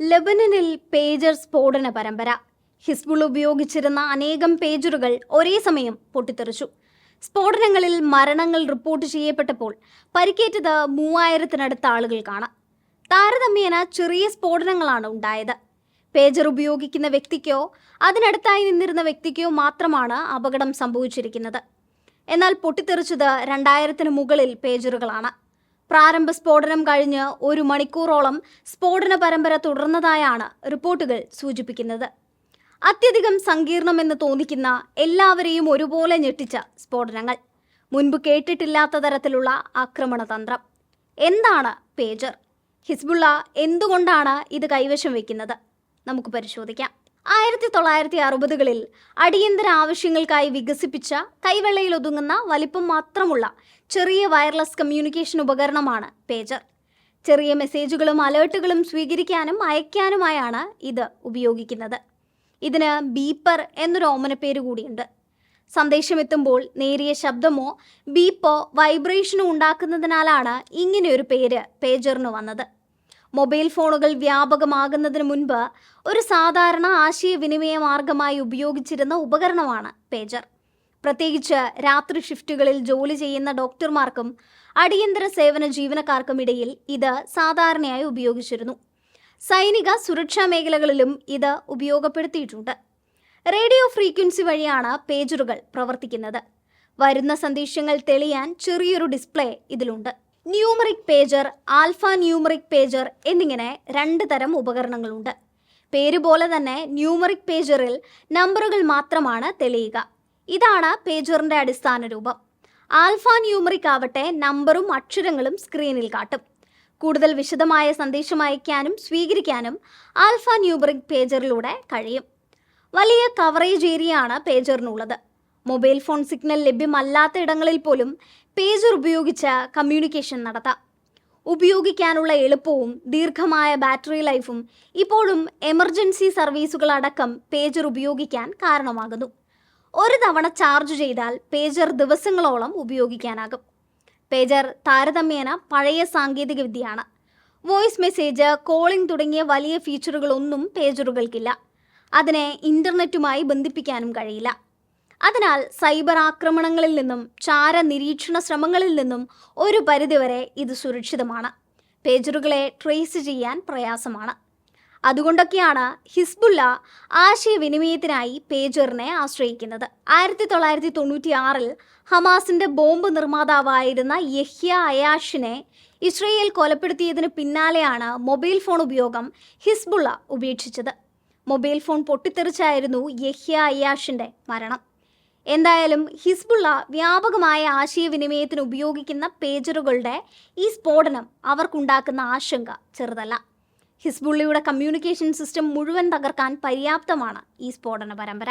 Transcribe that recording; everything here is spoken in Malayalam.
ലബനനിൽ പേജർ സ്ഫോടന പരമ്പര. ഹിസ്ബുൾ ഉപയോഗിച്ചിരുന്ന അനേകം പേജറുകൾ ഒരേ സമയം പൊട്ടിത്തെറിച്ചു. സ്ഫോടനങ്ങളിൽ മരണങ്ങൾ റിപ്പോർട്ട് ചെയ്യപ്പെട്ടപ്പോൾ പരിക്കേറ്റത് മൂവായിരത്തിനടുത്ത ആളുകൾക്കാണ് താരതമ്യേന ചെറിയ സ്ഫോടനങ്ങളാണ് ഉണ്ടായത്. പേജർ ഉപയോഗിക്കുന്ന വ്യക്തിക്കോ അതിനടുത്തായി നിന്നിരുന്ന വ്യക്തിക്കോ മാത്രമാണ് അപകടം സംഭവിച്ചിരിക്കുന്നത്. എന്നാൽ പൊട്ടിത്തെറിച്ചത് രണ്ടായിരത്തിന് മുകളിൽ പേജറുകളാണ്. പ്രാരംഭ സ്ഫോടനം കഴിഞ്ഞ് ഒരു മണിക്കൂറോളം സ്ഫോടന പരമ്പര തുടർന്നതായാണ് റിപ്പോർട്ടുകൾ സൂചിപ്പിക്കുന്നത്. അത്യധികം സങ്കീർണമെന്ന് തോന്നിക്കുന്ന എല്ലാവരെയും ഒരുപോലെ ഞെട്ടിച്ച സ്ഫോടനങ്ങൾ. മുൻപ് കേട്ടിട്ടില്ലാത്ത തരത്തിലുള്ള ആക്രമണ തന്ത്രം. എന്താണ് പേജർ? ഹിസ്ബുള്ള എന്തുകൊണ്ടാണ് ഇത് കൈവശം വയ്ക്കുന്നത്? നമുക്ക് പരിശോധിക്കാം. ആയിരത്തി തൊള്ളായിരത്തി അറുപതുകളിൽ അടിയന്തര ആവശ്യങ്ങൾക്കായി വികസിപ്പിച്ച കൈവെള്ളയിൽ ഒതുങ്ങുന്ന വലിപ്പം മാത്രമുള്ള ചെറിയ വയർലെസ് കമ്മ്യൂണിക്കേഷൻ ഉപകരണമാണ് പേജർ ചെറിയ മെസ്സേജുകളും അലേർട്ടുകളും സ്വീകരിക്കാനും അയക്കാനുമായാണ് ഇത് ഉപയോഗിക്കുന്നത്. ഇതിന് ബീപ്പർ എന്നൊരു ഓമനപ്പേര് കൂടിയുണ്ട്. സന്ദേശമെത്തുമ്പോൾ നേരിയ ശബ്ദമോ ബീപ്പോ വൈബ്രേഷനോ ഉണ്ടാക്കുന്നതിനാലാണ് ഇങ്ങനെയൊരു പേര് പേജറിന് വന്നത്. മൊബൈൽ ഫോണുകൾ വ്യാപകമാകുന്നതിന് മുൻപ് ഒരു സാധാരണ ആശയവിനിമയ മാർഗമായി ഉപയോഗിച്ചിരുന്ന ഉപകരണമാണ് പേജർ. പ്രത്യേകിച്ച് രാത്രി ഷിഫ്റ്റുകളിൽ ജോലി ചെയ്യുന്ന ഡോക്ടർമാർക്കും അടിയന്തര സേവന ജീവനക്കാർക്കും ഇടയിൽ ഇത് സാധാരണയായി ഉപയോഗിച്ചിരുന്നു. സൈനിക സുരക്ഷാ മേഖലകളിലും ഇത് ഉപയോഗപ്പെടുത്തിയിട്ടുണ്ട്. റേഡിയോ ഫ്രീക്വൻസി വഴിയാണ് പേജറുകൾ പ്രവർത്തിക്കുന്നത്. വരുന്ന സന്ദേശങ്ങൾ തെളിയാൻ ചെറിയൊരു ഡിസ്പ്ലേ ഇതിലുണ്ട്. Numeric pager alpha numeric pager എന്നിങ്ങനെ രണ്ട് തരം ഉപകരണങ്ങളുണ്ട്. പേരുപോലെ തന്നെ ന്യൂമറിക് പേജറിൽ നമ്പറുകൾ മാത്രമാണ് തെളിയുക. ഇതാണ് പേജറിന്റെ അടിസ്ഥാന രൂപം. ആൽഫ ന്യൂമറിക് ആവട്ടെ നമ്പറും അക്ഷരങ്ങളും സ്ക്രീനിൽ കാട്ടും. കൂടുതൽ വിശദമായ സന്ദേശം അയക്കാനും സ്വീകരിക്കാനും ആൽഫ ന്യൂമറിക് പേജറിലൂടെ കഴിയും. വലിയ കവറേജ് ഏരിയയാണ് പേജറിനുള്ളത്. മൊബൈൽ ഫോൺ സിഗ്നൽ ലഭ്യമല്ലാത്ത ഇടങ്ങളിൽ പോലും പേജർ ഉപയോഗിച്ച് കമ്മ്യൂണിക്കേഷൻ നടത്താം. ഉപയോഗിക്കാനുള്ള എളുപ്പവും ദീർഘമായ ബാറ്ററി ലൈഫും ഇപ്പോഴും എമർജൻസി സർവീസുകൾ അടക്കം പേജർ ഉപയോഗിക്കാൻ കാരണമാകുന്നു. ഒരു തവണ ചാർജ് ചെയ്താൽ പേജർ ദിവസങ്ങളോളം ഉപയോഗിക്കാനാകും. പേജർ താരതമ്യേന പഴയ സാങ്കേതികവിദ്യയാണ് വോയിസ് മെസ്സേജ് കോളിംഗ് തുടങ്ങിയ വലിയ ഫീച്ചറുകളൊന്നും പേജറുകൾക്കില്ല. അതിനെ ഇന്റർനെറ്റുമായി ബന്ധിപ്പിക്കാനും കഴിയില്ല. അതിനാൽ സൈബർ ആക്രമണങ്ങളിൽ നിന്നും ചാര നിരീക്ഷണ ശ്രമങ്ങളിൽ നിന്നും ഒരു പരിധിവരെ ഇത് സുരക്ഷിതമാണ്. പേജറുകളെ ട്രേസ് ചെയ്യാൻ പ്രയാസമാണ്. അതുകൊണ്ടൊക്കെയാണ് ഹിസ്ബുല്ല ആശയവിനിമയത്തിനായി പേജറിനെ ആശ്രയിക്കുന്നത്. ആയിരത്തി തൊള്ളായിരത്തി തൊണ്ണൂറ്റി ആറിൽ ഹമാസിന്റെ ബോംബ് നിർമ്മാതാവായിരുന്ന യഹ്യ അയാഷിനെ ഇസ്രയേൽ കൊലപ്പെടുത്തിയതിന് പിന്നാലെയാണ് മൊബൈൽ ഫോൺ ഉപയോഗം ഹിസ്ബുള്ള ഉപേക്ഷിച്ചത്. മൊബൈൽ ഫോൺ പൊട്ടിത്തെറിച്ചായിരുന്നു യഹ്യ അയാഷിന്റെ മരണം. എന്തായാലും ഹിസ്ബുള്ള വ്യാപകമായ ആശയവിനിമയത്തിന് ഉപയോഗിക്കുന്ന പേജറുകളുടെ ഈ സ്ഫോടനം അവർക്കുണ്ടാക്കുന്ന ആശങ്ക ചെറുതല്ല. ഹിസ്ബുള്ളിയുടെ കമ്മ്യൂണിക്കേഷൻ സിസ്റ്റം മുഴുവൻ തകർക്കാൻ പര്യാപ്തമാണ് ഈ സ്ഫോടന പരമ്പര.